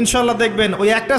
ইনশাল্লাহ দেখবেন। ওই একটা